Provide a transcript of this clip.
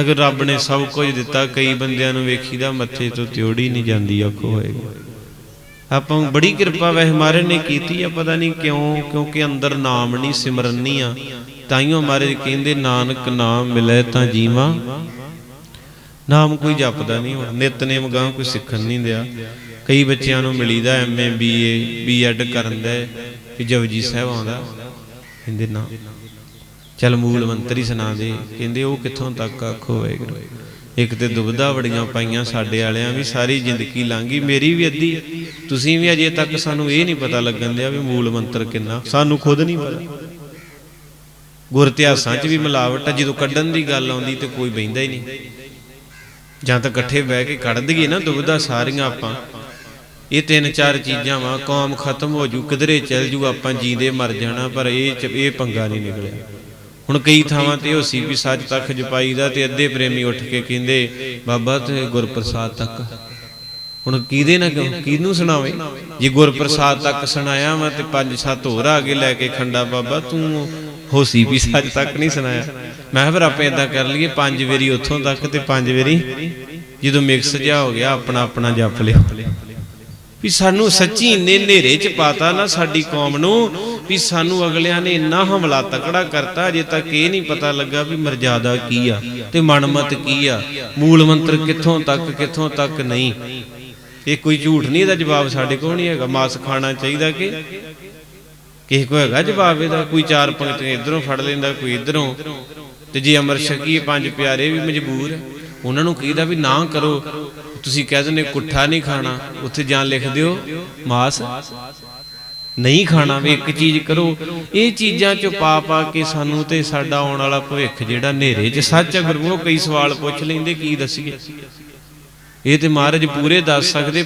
ਅਗਰ ਰੱਬ ਨੇ ਸਭ ਕੁਝ ਦਿੱਤਾ, ਕਈ ਬੰਦਿਆਂ ਨੂੰ ਵੇਖੀਦਾ ਮੱਥੇ ਤੋਂ ਤਿਉੜੀ ਨਹੀਂ ਜਾਂਦੀ ਆਖੋ ਹੋਏਗਾ। ਆਪਾਂ ਬੜੀ ਕਿਰਪਾ ਵੈਸੇ ਮਹਾਰਾਜ ਨੇ ਕੀਤੀ ਆ, ਪਤਾ ਨਹੀਂ ਕਿਉਂ, ਕਿਉਂਕਿ ਅੰਦਰ ਨਾਮ ਨਹੀਂ ਸਿਮਰਨ ਆ। ਤਾਈਓ ਮਹਾਰਾਜ ਕਹਿੰਦੇ, ਨਾਨਕ ਨਾਮ ਮਿਲੇ ਤਾਂ ਜੀਵਾਂ। ਨਾਮ ਕੋਈ ਜਪਦਾ ਨਹੀਂ ਹੁਣ ਨਿਤਨੇਮ ਗਾਂ ਕੋਈ ਸਿੱਖਣ ਨਹੀਂ ਦਿਆ। ਕਈ ਬੱਚਿਆਂ ਨੂੰ ਮਿਲੀਦਾ ਐਮਏ ਬੀਏ ਬੀਐਡ ਕਰਨ ਦਾ, ਕਿ ਜਪਜੀ ਸਾਹਿਬ ਆਉਂਦਾ। ਕਹਿੰਦੇ ਨਾ। ਚਲ ਮੂਲ ਮੰਤਰੀ ਸੁਣਾ ਦੇ। ਕਹਿੰਦੇ ਉਹ ਕਿੱਥੋਂ ਤੱਕ ਆਖੋ ਵਾਹਿਗੁਰੂ ਇੱਕ ਤੇ ਦੁਬਦਾ ਬੜੀਆਂ ਪਾਈਆਂ ਸਾਡੇ ਵਾਲਿਆਂ ਵੀ, ਸਾਰੀ ਜ਼ਿੰਦਗੀ ਲੰਘੀ ਮੇਰੀ ਵੀ ਅੱਧੀ ਤੁਸੀਂ ਵੀ ਅਜੇ ਤੱਕ ਸਾਨੂੰ ਇਹ ਨਹੀਂ ਪਤਾ ਲੱਗਣ ਦਿਆ ਵੀ ਮੂਲ ਮੰਤਰ ਕਿੰਨਾ। ਸਾਨੂੰ ਖੁਦ ਨਹੀਂ ਪਤਾ। ਗੁਰ ਇਤਿਹਾਸਾਂ 'ਚ ਵੀ ਮਿਲਾਵਟ ਆ। ਜਦੋਂ ਕੱਢਣ ਦੀ ਗੱਲ ਆਉਂਦੀ ਤੇ ਕੋਈ ਬੈਂਦਾ ਹੀ ਨਹੀਂ। ਜਾਂ ਤਾਂ ਇਕੱਠੇ ਬਹਿ ਕੇ ਕੱਢ ਦਈਏ ਨਾ ਦੁਬਦਾ ਸਾਰੀਆਂ ਆਪਾਂ। ਇਹ ਤਿੰਨ ਚਾਰ ਚੀਜ਼ਾਂ ਵਾ, ਕੌਮ ਖਤਮ ਹੋ ਜੂ, ਕਿਧਰੇ ਚੱਲ ਜੂ, ਆਪਾਂ ਜੀਂਦੇ ਮਰ ਜਾਣਾ, ਪਰ ਇਹ ਚ- ਇਹ ਪੰਗਾ ਨਹੀਂ ਨਿਕਲਿਆ। ਹੁਣ ਕਈ ਥਾਵਾਂ ਤੇ ਉਹ ਸੀ ਵੀ ਸੱਚ ਤੱਕ ਜਪਾਈ ਦਾ ਤੇ ਅੱਧੇ ਪ੍ਰੇਮੀ ਉੱਠ ਕੇ ਕਹਿੰਦੇ ਬਾਬਾ ਤੇ ਗੁਰਪ੍ਰਸਾਦ ਤੱਕ। ਹੁਣ ਕਿਹਦੇ ਕਿਉਂ ਕਿਹਨੂੰ ਸੁਣਾਵੇ? ਜੇ ਗੁਰਪ੍ਰਸਾਦ ਤੱਕ ਸੁਣਾਇਆ ਵਾ ਤੇ ਪੰਜ ਸੱਤ ਹੋਰ ਆ ਕੇ ਲੈ ਕੇ ਖੰਡਾ ਬਾਬਾ ਤੂੰ ਹੋਸੀ ਵੀ ਸੱਚ ਤੱਕ ਨਹੀਂ ਸੁਣਾਇਆ। ਮੈਂ ਫਿਰ ਆਪਾਂ ਇਦਾਂ ਕਰ ਲਈਏ ਪੰਜ ਵਾਰੀ ਉੱਥੋਂ ਤੱਕ ਤੇ ਪੰਜ ਵਾਰੀ ਜਦੋਂ ਮਿਕਸ ਜਿਹਾ ਹੋ ਗਿਆ ਆਪਣਾ ਆਪਣਾ ਜਪ ਲਿਓ। ਵੀ ਸਾਨੂੰ ਸੱਚੀ ਇੰਨੇ ਹਨੇਰੇ ਚ ਪਾਤਾ ਨਾ ਸਾਡੀ ਕੌਮ ਨੂੰ ਵੀ ਸਾਨੂੰ ਅਗਲਿਆਂ ਨੇ ਇੰਨਾ ਹਮਲਾ ਤਕੜਾ ਕਰਤਾ ਅਜੇ ਤੱਕ ਇਹ ਨਹੀਂ ਪਤਾ ਲੱਗਾ ਵੀ ਮਰਜ਼ਾਦਾ ਕੀ ਆ ਤੇ ਮਨਮਤ ਕੀ ਆ ਮੂਲ ਮੰਤਰ ਕਿੱਥੋਂ ਤੱਕ ਕਿੱਥੋਂ ਤੱਕ ਨਹੀਂ। ਇਹ ਕੋਈ ਝੂਠ ਨਹੀਂ ਇਹਦਾ ਜਵਾਬ ਸਾਡੇ ਕੋਲ ਨਹੀਂ ਹੈਗਾ। ਮਾਸ ਖਾਣਾ ਚਾਹੀਦਾ ਕਿ? ਕਿਸੇ ਕੋ ਹੈਗਾ ਜਵਾਬ ਇਹਦਾ? ਕੋਈ ਚਾਰ ਪੰਕਤੀਆਂ ਇਧਰੋਂ ਫੜ ਲੈਂਦਾ ਕੋਈ ਇਧਰੋਂ। ਤੇ ਜੇ ਅਮਰ ਸ਼ਕੀ ਪੰਜ ਪਿਆਰੇ ਵੀ ਮਜਬੂਰ ਉਹਨਾਂ ਨੂੰ ਕਹੀਦਾ ਵੀ ਨਾ ਕਰੋ। ਤੁਸੀਂ ਕਹਿ ਦਿੰਦੇ ਕੁੱਠਾ ਨਹੀਂ ਖਾਣਾ, ਉੱਥੇ ਜਾਂ ਲਿਖ ਦਿਓ ਮਾਸ। ਨਹੀਂ ਖਾਣਾ ਵੀ ਇੱਕ ਚੀਜ਼ ਕਰੋ। ਇਹ ਚੀਜ਼ਾਂ ਚ ਪਾ ਪਾ ਕੇ ਸਾਨੂੰ ਤੇ ਸਾਡਾ ਆਉਣ ਵਾਲਾ ਭਵਿੱਖ ਜਿਹੜਾ ਹਨੇਰੇ 'ਚ ਸੱਚ ਹੈ ਗੁਰਮੁਖੋ ਕਈ ਸਵਾਲ ਪੁੱਛ ਲੈਂਦੇ, ਕੀ ਦਸੀਏ? ਇਹ ਤੇ ਮਹਾਰਾਜ ਪੂਰੇ ਦੱਸ ਸਕਦੇ